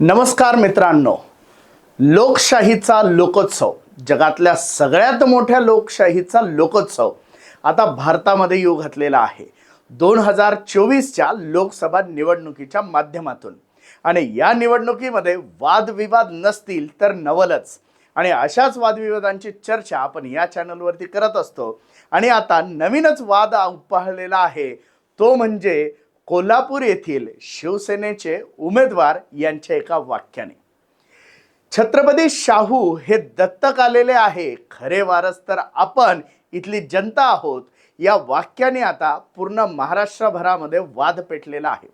नमस्कार मित्रांनो. लोकशाहीचा लोकोत्सव. जगातल्या सगळ्यात मोठ्या लोकशाहीचा लोकोत्सव आता भारतामध्ये येऊ घातलेला आहे. दोन हजार चोवीसच्या लोकसभा निवडणुकीच्या माध्यमातून. आणि या निवडणुकीमध्ये वादविवाद नसतील तर नवलच. आणि अशाच वादविवादांची चर्चा आपण या चॅनलवरती करत असतो. आणि आता नवीनच वाद उपाळलेला आहे. तो म्हणजे कोल्हापूर येथील शिवसेनेचे उमेदवार यांच्या एका वाक्याने छत्रपती शाहू हे दत्तक आलेले आहे खरे वारस तर आपण इथली जनता आहोत. या वाक्याने आता पूर्ण महाराष्ट्रभरामध्ये वाद पेटलेला आहे.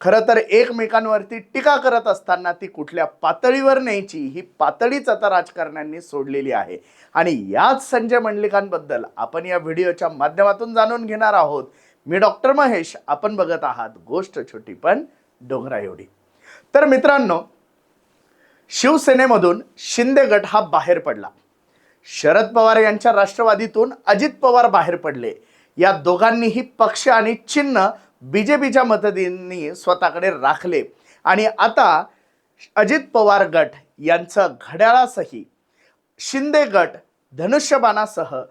खरं तर एकमेकांवरती टीका करत असताना ती कुठल्या पातळीवर न्यायची ही पातळीच आता राजकारण्यांनी सोडलेली आहे. आणि याच संजय मंडलिकांबद्दल आपण या व्हिडिओच्या माध्यमातून जाणून घेणार आहोत. मी डॉक्टर महेश. आपण बघत आहात गोष्ट छोटी पण डोंगरा एवढी. तर मित्रांनो शिवसेनेमधून शिंदे गट हा बाहेर पडला. शरद पवार यांच्या राष्ट्रवादीतून अजित पवार बाहेर पडले. या दोघांनीही पक्ष आणि चिन्ह बीजेपीच्या मतदारांनी स्वतःकडे राखले. आणि आता अजित पवार गट यांचं घड्याळासही शिंदे गट धनुष्यबाणासह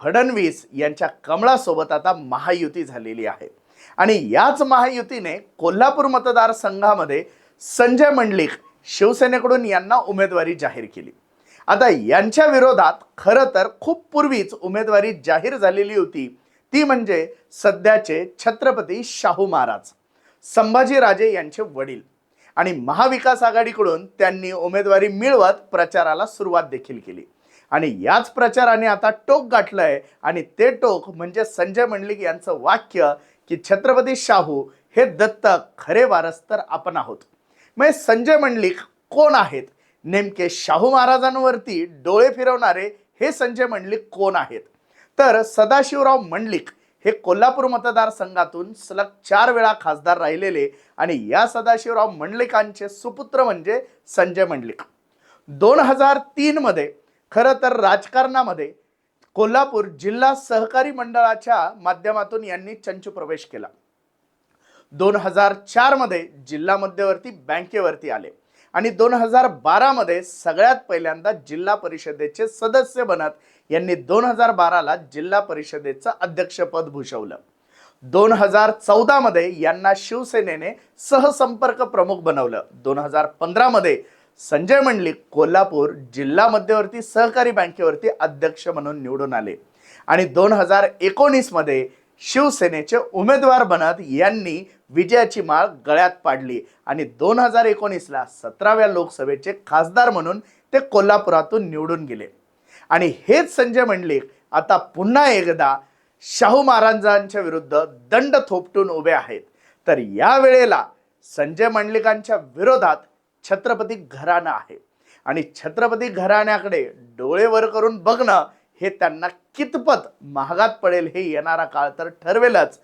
फडणवीस यांच्या कमळासोबत आता महायुती झालेली आहे. आणि याच महायुतीने कोल्हापूर मतदारसंघामध्ये संजय मंडलिक शिवसेनेकडून यांना उमेदवारी जाहीर केली. आता यांच्या विरोधात खरं तर खूप पूर्वीच उमेदवारी जाहीर झालेली होती. ती म्हणजे सध्याचे छत्रपती शाहू महाराज संभाजीराजे यांचे वडील आणि महाविकास आघाडीकडून त्यांनी उमेदवारी मिळवत प्रचाराला सुरुवात देखील केली. आणि याच प्रचाराने आता टोक गाठलंय. आणि ते टोक म्हणजे संजय मंडलिक यांचं वाक्य की छत्रपती शाहू हे दत्तक खरे वारस तर आपण आहोत. मग संजय मंडलिक कोण आहेत? नेमके शाहू महाराजांवरती डोळे फिरवणारे हे संजय मंडलिक कोण आहेत? तर सदाशिवराव मंडलिक हे कोल्हापूर मतदारसंघातून सलग चार वेळा खासदार राहिलेले आणि या सदाशिवराव मंडलिकांचे सुपुत्र म्हणजे संजय मंडलिक. दोन हजार तीनमध्ये खरं तर राजकारणामध्ये कोल्हापूर जिल्हा सहकारी मंडळाच्या माध्यमातून यांनी चंचू प्रवेश केला. दोन हजार चारमध्ये जिल्हा मध्यवर्ती बँकेवरती आले आणि दोन हजार बारामध्ये सगळ्यात पहिल्यांदा जिल्हा परिषदेचे सदस्य बनत यांनी दोन हजार बाराला जिल्हा परिषदेचं अध्यक्षपद भूषवलं. दोन हजार चौदामध्ये यांना शिवसेनेने सहसंपर्क प्रमुख बनवलं. दोन हजार पंधरामध्ये संजय मंडलिक कोल्हापूर जिल्हा मध्यवर्ती सहकारी बँकेवरती अध्यक्ष म्हणून निवडून आले. आणि दोन हजार एकोणीसमध्ये शिवसेनेचे उमेदवार बनत यांनी विजयाची माळ गळ्यात पाडली. आणि दोन हजार एकोणीसला सतराव्या लोकसभेचे खासदार म्हणून ते कोल्हापुरातून निवडून गेले. आणि हेच संजय मंडलिक आता पुन्हा एकदा शाहू महाराजांच्या विरुद्ध दंड थोपटून उभे आहेत. तर या वेळेला संजय मंडलिकांच्या विरोधात छत्रपती घराणं आहे. आणि छत्रपती घराण्याकडे डोळे वर करून बघणं हे त्यांना कितपत महागात पडेल हे येणारा काळ तर ठरवेलच.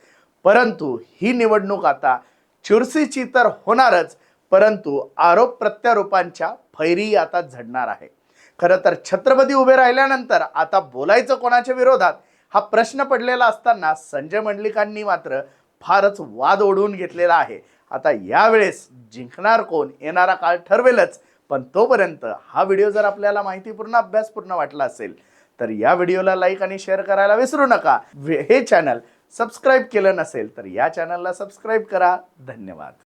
परंतु ही निवडणूक आता चुरशीची तर होणारच परंतु आरोप प्रत्यारोपांच्या फैरी आता झडणार आहे. खरं तर छत्रपती उभे राहिल्यानंतर आता बोलायचं कोणाच्या विरोधात? हा प्रश्न पडलेला असताना संजय मंडलिकांनी मात्र फारच वाद ओढवून घेतलेला आहे. आता यावेळेस जिंकणार कोण येणारा काळ ठरवेलच पण तोपर्यंत हा व्हिडिओ जर आपल्याला माहितीपूर्ण अभ्यासपूर्ण वाटला असेल तर या व्हिडिओला लाईक आणि शेअर करायला विसरू नका. वे- हे चॅनल सबस्क्राईब केलं नसेल तर या चॅनलला सबस्क्राईब करा. धन्यवाद.